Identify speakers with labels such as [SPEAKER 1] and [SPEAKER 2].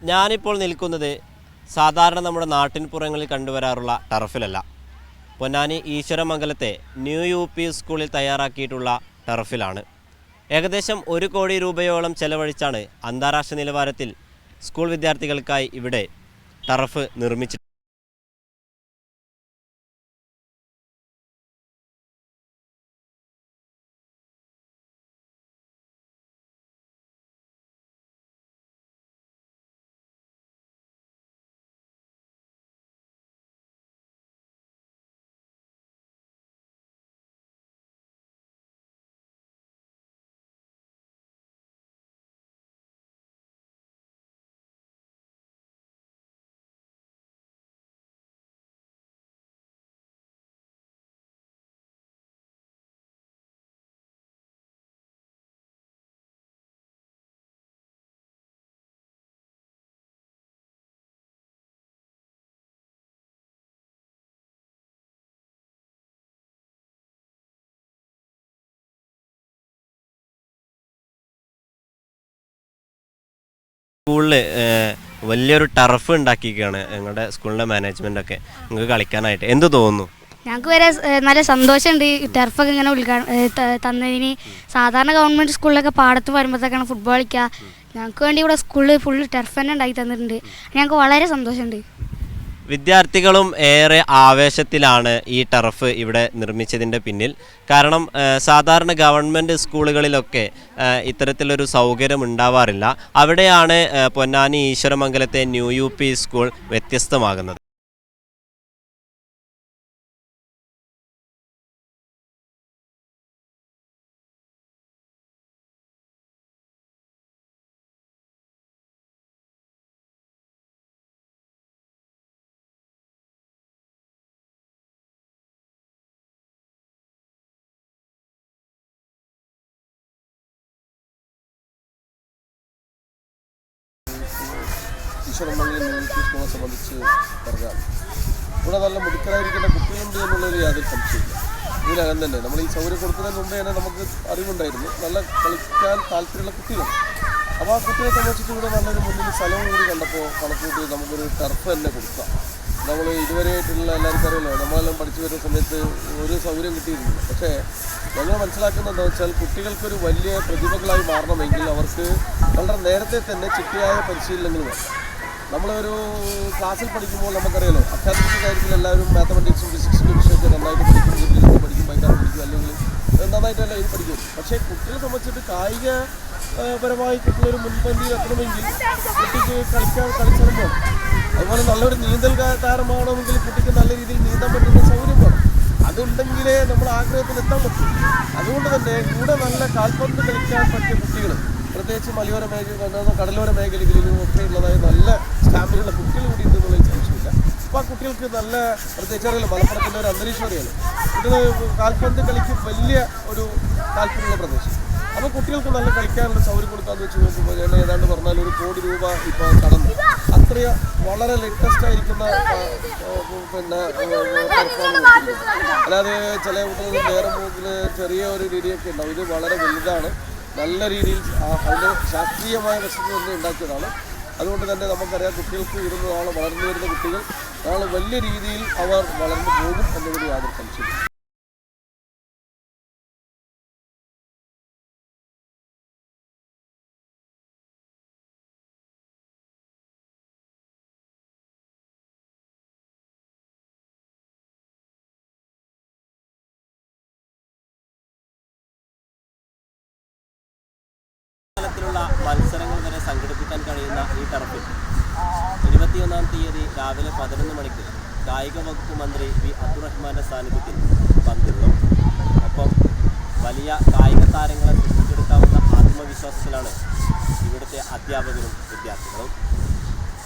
[SPEAKER 1] ഞാനിപ്പോൾ നിൽക്കുന്നത് സാധാരണ നമ്മുടെ നാട്ടിൻപുറങ്ങളിൽ കണ്ടുവരാറുള്ള ടർഫിലല്ല പൊന്നാനി ഈശ്വരമംഗലത്തെ ന്യൂ യു പി സ്കൂളിൽ തയ്യാറാക്കിയിട്ടുള്ള ടർഫിലാണ് ഏകദേശം ഒരു കോടി രൂപയോളം ചെലവഴിച്ചാണ് അന്താരാഷ്ട്ര നിലവാരത്തിൽ സ്കൂൾ വിദ്യാർത്ഥികൾക്കായി ഇവിടെ ടർഫ് നിർമ്മിച്ചിട്ടുള്ളത്. സ്കൂളിൽ വലിയൊരു ടർഫ് ഉണ്ടാക്കിയിരിക്കുകയാണ് ഞങ്ങളുടെ സ്കൂളിന്റെ മാനേജ്മെന്റ് ഒക്കെ. നിങ്ങൾക്ക് കളിക്കാനായിട്ട്. എന്ത് തോന്നുന്നു?
[SPEAKER 2] ഞങ്ങൾക്ക് വരെ നല്ല സന്തോഷമുണ്ട്. ഈ ടർഫൊക്കെ ഇങ്ങനെ ഉദ്ഘാടനം തന്നതിന്. സാധാരണ ഗവൺമെന്റ് സ്കൂളിലൊക്കെ പാടത്ത് വരുമ്പോഴത്തേക്കാണ് ഫുട്ബോൾ കളിക്കുക. ഞങ്ങൾക്ക് വേണ്ടി ഇവിടെ സ്കൂളിൽ ഫുൾ ടർഫ് തന്നെ ഉണ്ടാക്കി തന്നിട്ടുണ്ട്. ഞങ്ങൾക്ക് വളരെ സന്തോഷമുണ്ട്.
[SPEAKER 1] വിദ്യാർത്ഥികളും ഏറെ ആവേശത്തിലാണ് ഈ ടർഫ് ഇവിടെ നിർമ്മിച്ചതിന്റെ പിന്നിൽ. കാരണം സാധാരണ ഗവൺമെന്റ് സ്കൂളുകളിലൊക്കെ ഇത്തരത്തിലൊരു സൗകര്യം ഉണ്ടാവാറില്ല. അവിടെയാണ് പൊന്നാനി ഈശ്വരമംഗലത്തെ ന്യൂ യു പി സ്കൂൾ വ്യത്യസ്തമാകുന്നത്.
[SPEAKER 3] ഈശ്വരമംഗലം യൂണിറ്റി സ്കൂളെ സംബന്ധിച്ച് പറഞ്ഞാൽ ഇവിടെ നല്ല മിടുക്കരായിരിക്കേണ്ട കുട്ടികളുണ്ട് എന്നുള്ളൊരു യാതൊരു സംശയമില്ല ഇതിനകം തന്നെ നമ്മൾ ഈ സൗകര്യം കൊടുക്കുന്നതിന് മുമ്പേ തന്നെ നമുക്ക് അറിവുണ്ടായിരുന്നു. നല്ല കളിക്കാൻ താല്പര്യമുള്ള കുട്ടികൾ അപ്പോൾ ആ കുട്ടികളെ സംബന്ധിച്ചിട്ട് ഇവിടെ നല്ലൊരു മുന്നിൽ സ്ഥലവും കൂടി കണ്ടപ്പോൾ കണക്കൂട്ടി നമുക്കൊരു ടർഫ് തന്നെ കൊടുക്കാം. നമ്മൾ ഇതുവരെയായിട്ടുള്ള എല്ലാവർക്കും അറിയില്ല നമ്മളെല്ലാം പഠിച്ചു വരുന്ന സമയത്ത് ഒരു സൗകര്യം കിട്ടിയിരുന്നില്ല പക്ഷേ ഞങ്ങൾ മനസ്സിലാക്കുന്നത് എന്താ വെച്ചാൽ കുട്ടികൾക്കൊരു വലിയ പ്രതിഭകളായി മാറണമെങ്കിൽ അവർക്ക് വളരെ നേരത്തെ തന്നെ ചിട്ടയായ പരിശീലനങ്ങൾ വേണം. നമ്മളൊരു ക്ലാസ്സിൽ പഠിക്കുമ്പോൾ നമുക്കറിയാലോ അക്കാദമിക് കാര്യത്തിൽ എല്ലാവരും മാത്തമെറ്റിക്സും ഫിസിക്സിന്റെ വിഷയത്തിൽ നന്നായിട്ട് പഠിക്കും പഠിക്കും ഭയങ്കര പഠിക്കും അല്ലെങ്കിൽ നന്നായിട്ടല്ല ഇത് പഠിക്കും. പക്ഷേ കുട്ടികളെ സംബന്ധിച്ചിട്ട് കായിക പരമായി കുട്ടികളൊരു മുൻപന്തിയിൽ എത്തണമെങ്കിൽ കുട്ടിക്ക് കളിക്കാൻ കളിച്ചിടുമ്പോൾ അതുപോലെ നല്ലൊരു നീന്തൽ താരമാണെങ്കിൽ കുട്ടിക്ക് നല്ല രീതിയിൽ നീന്താൻ പറ്റുന്ന സൗകര്യം വേണം. അതുണ്ടെങ്കിലേ നമ്മൾ ആഗ്രഹത്തിൽ എത്താൻ പറ്റും. അതുകൊണ്ട് തന്നെ കൂടെ നല്ല കാൽപന്ത് കളിക്കാൻ പറ്റിയ കുട്ടികൾ പ്രത്യേകിച്ച് മലയോര മേഖല കടലോര മേഖലകളിലും ഒക്കെ ഉള്ളതായ നല്ല സ്റ്റാമിനുള്ള കുട്ടികൾ കൂടി ഉണ്ടെന്നുള്ളതിൽ സംശയമില്ല അപ്പോൾ ആ കുട്ടികൾക്ക് നല്ല പ്രത്യേകിച്ച് അറിയില്ല. മലപ്പുറത്തിന്റെ ഒരു അന്തരീക്ഷം അറിയാലോ. കുട്ടികൾ കാൽപ്പന്ത് കളിക്ക് വലിയ ഒരു താല്പര്യമുള്ള പ്രദേശം. അപ്പോൾ കുട്ടികൾക്ക് നല്ല കളിക്കാനുള്ള സൗകര്യം കൊടുക്കാന്ന് വെച്ച് നോക്കുമ്പോൾ ഞാൻ ഏതാണ്ട് പറഞ്ഞാൽ ഒരു കോടി രൂപ ഇപ്പോൾ കടന്നു. അത്ര വളരെ ലേറ്റസ്റ്റ് ആയിരിക്കുന്ന പിന്നെ. അല്ലാതെ ചില കുട്ടികൾ വേറെ മൂക്കിൽ ചെറിയ ഒരു രീതിയൊക്കെ ഉണ്ടാവും. ഇത് വളരെ വലുതാണ്. നല്ല രീതിയിൽ അതിന്റെ ശാസ്ത്രീയമായ വശത്ത് തന്നെ ഉണ്ടാക്കിയതാണ്. അതുകൊണ്ട് തന്നെ നമുക്കറിയാം കുട്ടികൾക്ക് ഇരുന്ന് വളർന്നു വരുന്ന കുട്ടികൾ നാളെ വലിയ രീതിയിൽ അവർ വളർന്നു പോകും എന്നതിന് യാതൊരു സംശയമില്ല
[SPEAKER 1] മത്സരങ്ങൾ സംഘടിപ്പിക്കാൻ കഴിയുന്ന ഈ ടർഫിൽ. ഇരുപത്തിയൊന്നാം തീയതി രാവിലെ പതിനൊന്ന് മണിക്ക് കായിക വകുപ്പ് മന്ത്രി വി. അബ്ദുറഹ്മാന്റെ സാന്നിധ്യത്തിൽ പന്തിടും ഒപ്പം വലിയ കായിക താരങ്ങളെ സൃഷ്ടിച്ചെടുക്കാവുന്ന ആത്മവിശ്വാസത്തിലാണ് ഇവിടുത്തെ അധ്യാപകരും വിദ്യാർത്ഥികളും.